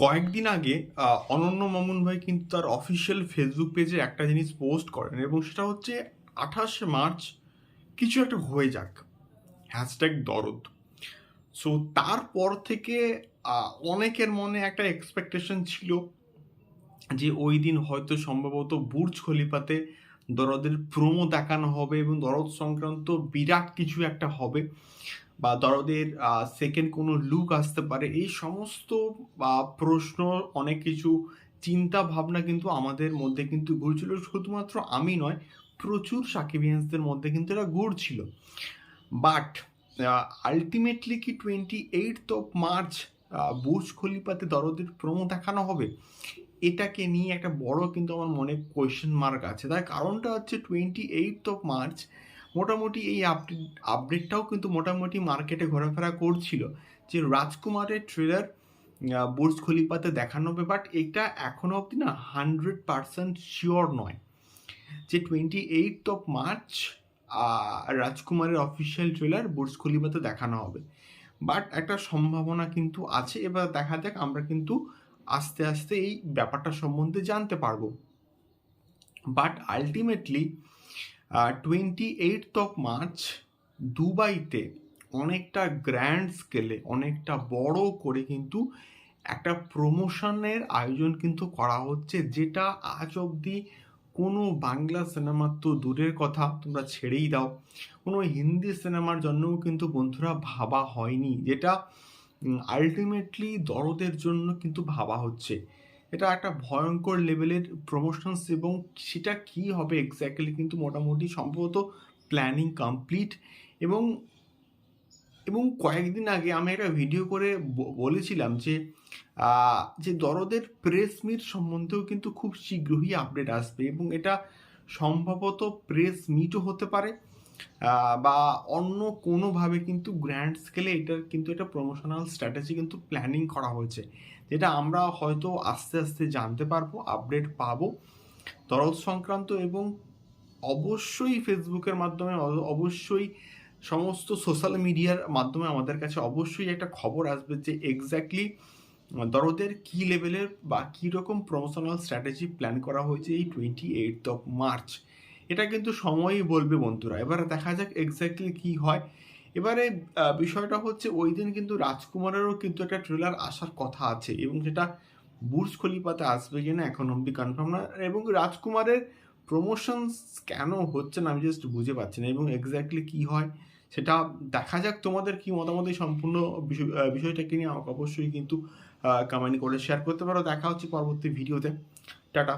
কয়েকদিন আগে অনন্য মামুন ভাই কিন্তু তার অফিসিয়াল ফেসবুক পেজে একটা জিনিস পোস্ট করেন এবং সেটা হচ্ছে আঠাশে মার্চ কিছু একটা হয়ে যাক। হ্যাশট্যাগ দরদ। সো তারপর থেকে অনেকের মনে একটা এক্সপেকটেশন ছিল যে ওই দিন হয়তো সম্ভবত বুর্জ খলিফাতে দরদের প্রোমো দেখানো হবে এবং দরদ সংক্রান্ত বিরাট কিছু একটা হবে। বা দরদের সেকেন্ড কোনো লুক আসতে পারে, এই সমস্ত প্রশ্ন, অনেক কিছু চিন্তা ভাবনা কিন্তু আমাদের মধ্যে কিন্তু ঘুরছিল। শুধুমাত্র আমি নয়, প্রচুর সাকিবিয়ান্সদের মধ্যে কিন্তু এটা ঘুরছিল। বাট আলটিমেটলি কি twenty eight of March Burj খলিফাতে দরদের প্রোমো দেখানো হবে? এটাকে নিয়ে একটা বড় কিন্তু আমার মনে কোয়েশ্চেন মার্ক আছে। তার কারণটা হচ্ছে টোয়েন্টি এইট অফ মার্চ মোটামুটি এই আপডেট আপডেটটাও কিন্তু মোটামুটি মার্কেটে ঘোরাফেরা করছিল যে রাজকুমারের ট্রেলার বুর্জ খলিফাতে দেখানো হবে বাট এটা এখনও অবধি না হান্ড্রেড পার্সেন্ট শিওর নয় যে টোয়েন্টি এইট অফ মার্চ রাজকুমারের অফিসিয়াল ট্রেলার বুর্জ খলিফাতে দেখানো হবে। বাট একটা সম্ভাবনা কিন্তু আছে, এবার দেখা যাক আমরা কিন্তু আস্তে আস্তে এই ব্যাপারটা সম্বন্ধে জানতে পারব। But ultimately twenty eight of March দুবাইতে অনেকটা গ্র্যান্ড স্কেলে অনেকটা বড় করে কিন্তু একটা প্রমোশনের আয়োজন কিন্তু করা হচ্ছে, যেটা আজ অবধি কোনো বাংলা সিনেমার তো দূরের কথা, তোমরা ছেড়েই দাও। কোনো হিন্দি সিনেমার জন্যও কিন্তু বন্ধুরা ভাবা হয়নি, যেটা আলটিমেটলি দরদের জন্য কিন্তু ভাবা হচ্ছে। এটা একটা ভয়ঙ্কর লেভেলের প্রমোশনস এবং সেটা কি হবে এক্স্যাক্টলি কিন্তু মোটামুটি সম্ভবত প্ল্যানিং কমপ্লিট এবং এবং কয়েকদিন আগে আমি একটা ভিডিও করে বলেছিলাম যে যে দরদের প্রেস মিট সম্বন্ধেও কিন্তু খুব শীঘ্রই আপডেট আসবে এবং এটা সম্ভবত প্রেস মিটও হতে পারে। বা অন্য কোনোভাবে কিন্তু গ্র্যান্ড স্কেলে এটার কিন্তু একটা প্রমোশনাল স্ট্র্যাটেজি কিন্তু প্ল্যানিং করা হয়েছে, যেটা আমরা হয়তো আস্তে আস্তে জানতে পারব আপডেট পাবো। দরদ সংক্রান্ত এবং অবশ্যই ফেসবুকের মাধ্যমে অবশ্যই সমস্ত সোশ্যাল মিডিয়ার মাধ্যমে আমাদের কাছে অবশ্যই একটা খবর আসবে যে এক্স্যাক্টলি দরদের কি লেভেলের বা কী রকম প্রমোশনাল স্ট্র্যাটেজি প্ল্যান করা হয়েছে এই টোয়েন্টি এইট অফ মার্চ এটা কিন্তু সময়ই বলবে বন্ধুরা। এবারে দেখা যাক এক্স্যাক্টলি কি হয়। এবারে বিষয়টা হচ্ছে ওই দিন কিন্তু রাজকুমারেরও কিন্তু একটা ট্রেলার আসার কথা আছে এবং সেটা বুর্জ খলিফাতে আসবে কিনা এখন অবধি কনফার্ম না। এবং রাজকুমারের প্রমোশনস কেন হচ্ছে না আমি জাস্ট বুঝে পাচ্ছি না এবং এক্স্যাক্টলি কি হয় সেটা দেখা যাক তোমাদের কি মতামত এই সম্পূর্ণ বিষয়- বিষয়টাকে নিয়ে আমাকে অবশ্যই কিন্তু কমেন্ট করে শেয়ার করতে পারো। দেখা হচ্ছে পরবর্তী ভিডিওতে টাটা।